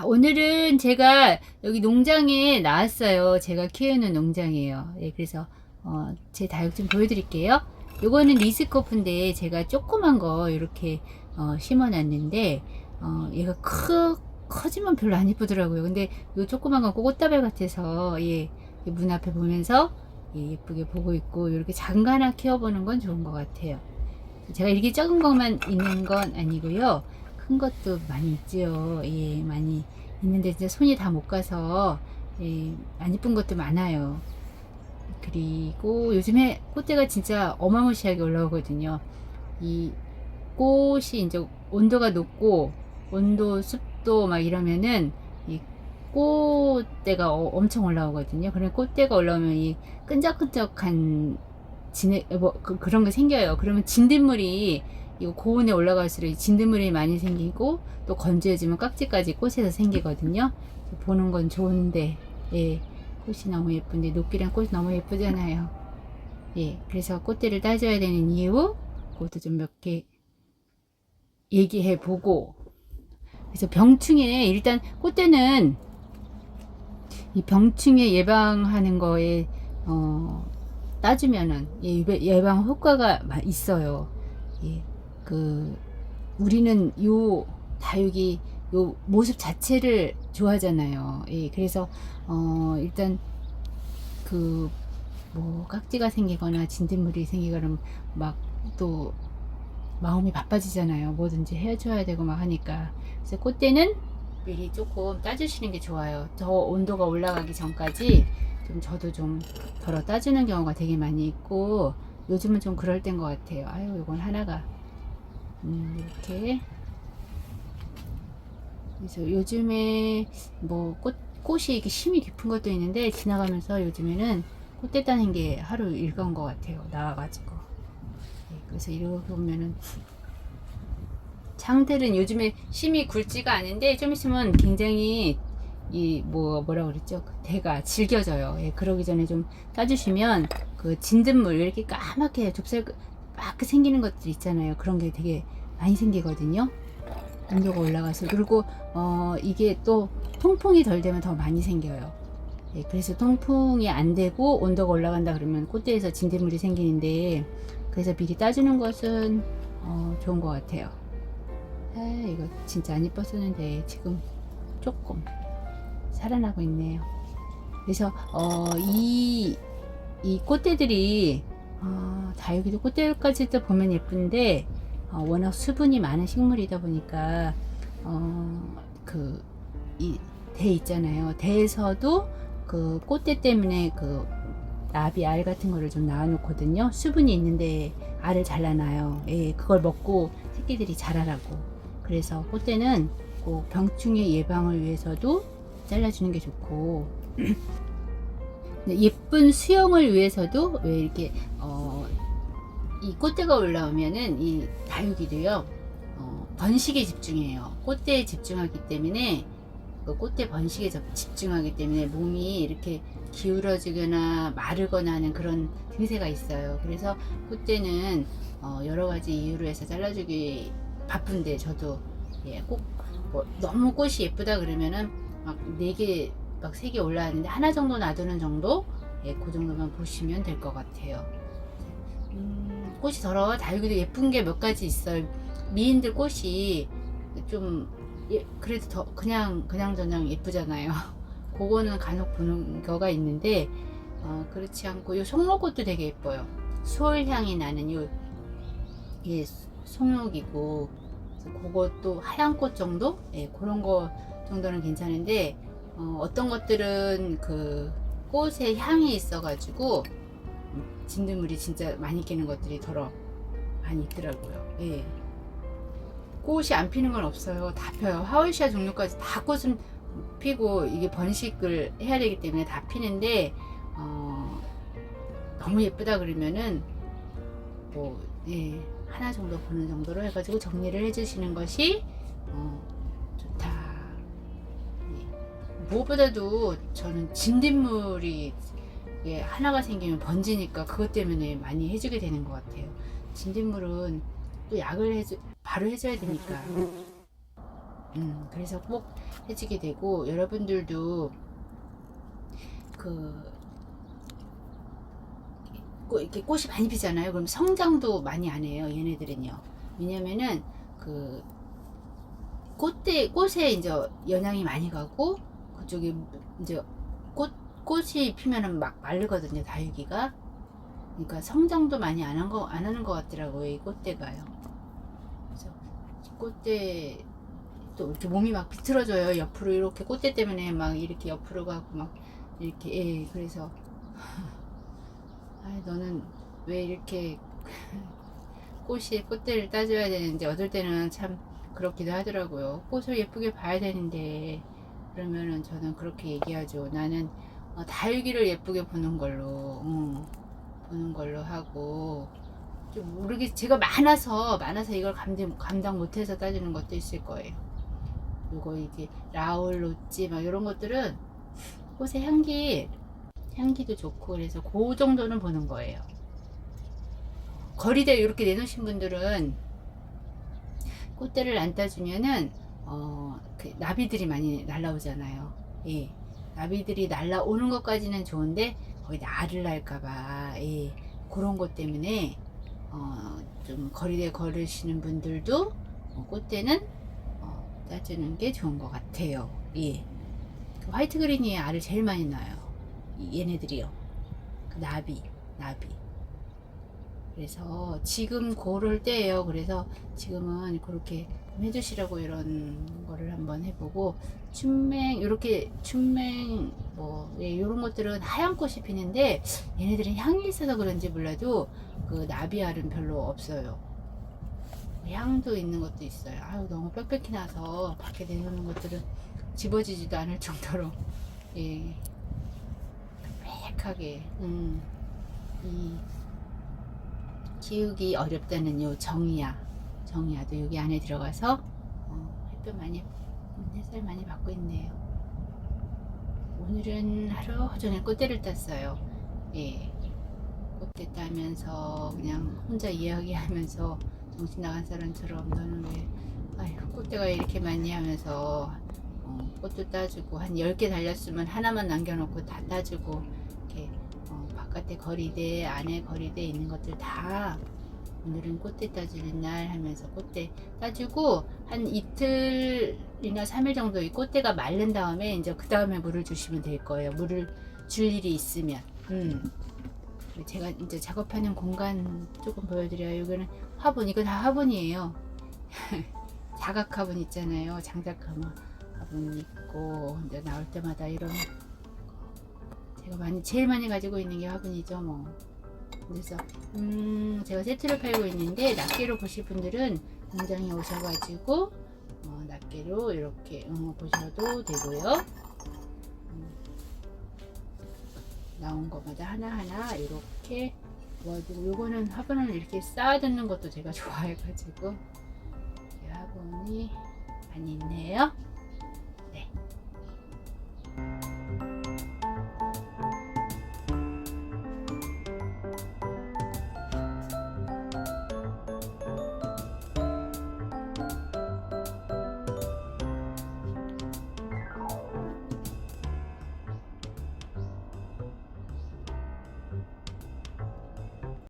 자, 오늘은 제가 여기 농장에 나왔어요. 제가 키우는 농장이에요. 예, 그래서 어, 제 다육 좀 보여드릴게요. 요거는 리스코프인데 제가 조그만 거 이렇게 어, 심어놨는데 어, 얘가 크 커지면 별로 안 이쁘더라고요. 근데 요 조그만 건 꽃다발 같아서 예, 문 앞에 보면서 예, 예쁘게 보고 있고 이렇게 작은 거 하나 키워보는 건 좋은 것 같아요. 제가 이렇게 적은 것만 있는 건 아니고요. 큰 것도 많이 있지요. 예, 있는데 이제 손이 다 못 가서 예, 안 이쁜 것도 많아요. 그리고 요즘에 꽃대가 진짜 어마무시하게 올라오거든요. 이 꽃이 이제 온도가 높고 온도 습도 막 이러면은 이 꽃대가 어- 엄청 올라오거든요. 그런 꽃대가 올라오면 이 끈적끈적한 진해 뭐 그, 그런 게 생겨요. 그러면 진딧물이 이거 고온에 올라갈수록 이 진딧물이 많이 생기고 또 건조해지면 깍지까지 꽃에서 생기거든요. 보는 건 좋은데 예 꽃이 너무 예쁜데 녹기랑 꽃이 너무 예쁘잖아요. 예 그래서 꽃대를 따줘야 되는 이유 그것도 좀 몇 개 얘기해 보고 그래서 병충해 일단 꽃대는 이 병충해 예방하는 거에 어 따주면은 예, 예방 효과가 마- 있어요. 예, 그 우리는 요 다육이 요 모습 자체를 좋아하잖아요. 예, 그래서 어 일단 그 뭐 깍지가 생기거나 진딧물이 생기거나 막또 마음이 바빠지잖아요. 뭐든지 해줘야 되고 막 하니까. 그래서 그때는 미리 조금 따주시는 게 좋아요. 더 온도가 올라가기 전까지 좀 저도 좀 덜어 따주는 경우가 되게 많이 있고 요즘은 좀 그럴 때인 것 같아요. 아유, 이건 하나가 음, 이렇게 그래서 요즘에 뭐 꽃, 꽃이 이렇게 심이 깊은 것도 있는데 지나가면서 요즘에는 꽃대 따는 게 하루 일과인 것 같아요. 나와가지고 네, 그래서 이렇게 보면은 창들은 요즘에 심이 굵지가 않은데 좀 있으면 굉장히 이 뭐 뭐라 그랬죠 그 대가 질겨져요. 예, 그러기 전에 좀 따주시면 그 진딧물 이렇게 까맣게 좁쌀 막 생기는 것들 있잖아요. 그런 게 되게 많이 생기거든요. 온도가 올라가서 그리고 어 이게 또 통풍이 덜 되면 더 많이 생겨요. 예, 그래서 통풍이 안 되고 온도가 올라간다 그러면 꽃대에서 진딧물이 생기는데 그래서 미리 따주는 것은 어, 좋은 것 같아요. 아 이거 진짜 안 이뻤었는데 지금 조금 살아나고 있네요. 그래서 어, 이, 이 꽃대들이 어, 다육이도 꽃대까지도 보면 예쁜데 어, 워낙 수분이 많은 식물이다 보니까 어, 그이 대 있잖아요. 대에서도 그 꽃대 때문에 그 나비 알 같은 거를 좀 낳아놓거든요. 수분이 있는데 알을 잘라놔요. 예, 그걸 먹고 새끼들이 자라라고. 그래서 꽃대는 꼭 병충해 예방을 위해서도 잘라주는 게 좋고 네, 예쁜 수영을 위해서도 왜 이렇게 어, 이 꽃대가 올라오면은 이 다육이도요 어, 번식에 집중해요. 꽃대에 집중하기 때문에 그 꽃대 번식에 접- 집중하기 때문에 몸이 이렇게 기울어지거나 마르거나 하는 그런 증세가 있어요. 그래서 꽃대는 어, 여러 가지 이유로 해서 잘라주기 바쁜데 저도 예, 꼭 뭐, 너무 꽃이 예쁘다 그러면은 막 네 개, 막세개 올라왔는데 하나 정도 놔두는 정도? 예, 그 정도만 보시면 될 것 같아요. 음, 꽃이 더러워 다육이도 예쁜 게 몇 가지 있어요. 미인들 꽃이 좀 예, 그래도 더 그냥 그냥 저냥 예쁘잖아요. 그거는 간혹 보는 거가 있는데 어, 그렇지 않고 요 송로꽃도 되게 예뻐요. 수월 향이 나는 요 이게 송록이고 그것도 하얀 꽃 정도? 예, 그런 거 정도는 괜찮은데 어, 떤 것들은 그 꽃에 향이 있어가지고 음, 진드물이 진짜 많이 끼는 것들이 더러 많이 있더라고요. 예. 꽃이 안 피는 건 없어요. 다 펴요. 하울시아 종류까지 다 꽃은 피고 이게 번식을 해야 되기 때문에 다 피는데 어, 너무 예쁘다 그러면은 뭐 예, 하나 정도 보는 정도로 해가지고 정리를 해주시는 것이 어, 좋다. 예. 무엇보다도 저는 진딧물이 예, 하나가 생기면 번지니까 그것 때문에 많이 해주게 되는 것 같아요. 진딧물은 또 약을 해주, 바로 해줘야 되니까. 음, 그래서 꼭 해주게 되고 여러분들도 그 꽃- 이렇게 꽃이 많이 피잖아요. 그럼 성장도 많이 안 해요. 얘네들은요. 왜냐면은 그 꽃대 꽃에 이제 영향이 많이 가고 그쪽에 이제 꽃 꽃이 피면은 막 마르거든요. 다육이가. 그러니까 성장도 많이 안 한 거 안 하는 것 같더라고요. 이 꽃대가요. 그래서 꽃대 또 이렇게 몸이 막 비틀어져요. 옆으로 이렇게 꽃대 때문에 막 이렇게 옆으로 가고 막 이렇게 예 그래서 아 너는 왜 이렇게 꽃이 꽃대를 따줘야 되는지 어떨 때는 참 그렇기도 하더라고요. 꽃을 예쁘게 봐야 되는데 그러면은 저는 그렇게 얘기하죠. 나는 어, 다육이를 예쁘게 보는 걸로 음, 보는 걸로 하고 좀 모르겠 제가 많아서 많아서 이걸 감당 감당 못해서 따지는 것도 있을 거예요. 요거 이게 라울 로찌 막 이런 것들은 꽃의 향기 향기도 좋고 그래서 그 정도는 보는 거예요. 거리대 이렇게 내놓으신 분들은 꽃대를 안 따주면은 어, 그 나비들이 많이 날라오잖아요. 예. 나비들이 날라오는 것까지는 좋은데 거기다 알을 날까봐 예. 그런 것 때문에 어, 좀 거리대 걸으시는 분들도 어, 꽃대는 어, 따주는 게 좋은 것 같아요. 예. 그 화이트 그린이 알을 제일 많이 낳아요. 이- 얘네들이요. 그 나비, 나비. 그래서 지금 고를 때예요. 그래서 지금은 그렇게 좀 해주시라고 이런 거를 한번 해보고 춘맹 이렇게 춘맹 뭐 예, 이런 것들은 하얀 꽃이 피는데 얘네들은 향이 있어서 그런지 몰라도 그 나비알은 별로 없어요. 향도 있는 것도 있어요. 아유 너무 빽빽히 나서 밖에 내놓는 것들은 집어지지도 않을 정도로 예 빽빽하게 음, 이 키우기 어렵다는 요 정이야 정이야도 여기 안에 들어가서 어, 햇볕 많이 음, 햇살 많이 받고 있네요. 오늘은 하루 종일 꽃대를 땄어요. 예. 꽃대 따면서 그냥 혼자 이야기하면서 정신 나간 사람처럼 너는 왜 아휴 꽃대가 이렇게 많니 하면서 어, 꽃도 따주고 한 10개 달렸으면 하나만 남겨놓고 다 따주고 이렇게 어, 바깥에 거리대 안에 거리대 있는 것들 다 오늘은 꽃대 따주는 날 하면서 꽃대 따주고 한 이틀이나 3일 정도 이 꽃대가 마른 다음에 이제 그 다음에 물을 주시면 될 거예요. 물을 줄 일이 있으면. 음. 제가 이제 작업하는 공간 조금 보여드려요. 이거는 화분, 이거 다 화분이에요. 자각 화분 있잖아요. 장작 화분 있고 이제 나올 때마다 이런 제가 많이 제일 많이 가지고 있는 게 화분이죠, 뭐. 그래서 음, 제가 세트를 팔고 있는데 낱개로 보실 분들은 공장에 오셔가지고 어, 낱개로 이렇게 어, 보셔도 되고요. 음, 나온 것마다 하나하나 이렇게 모아두고 요거는 화분을 이렇게 쌓아두는 것도 제가 좋아해가지고 이 화분이 많이 있네요.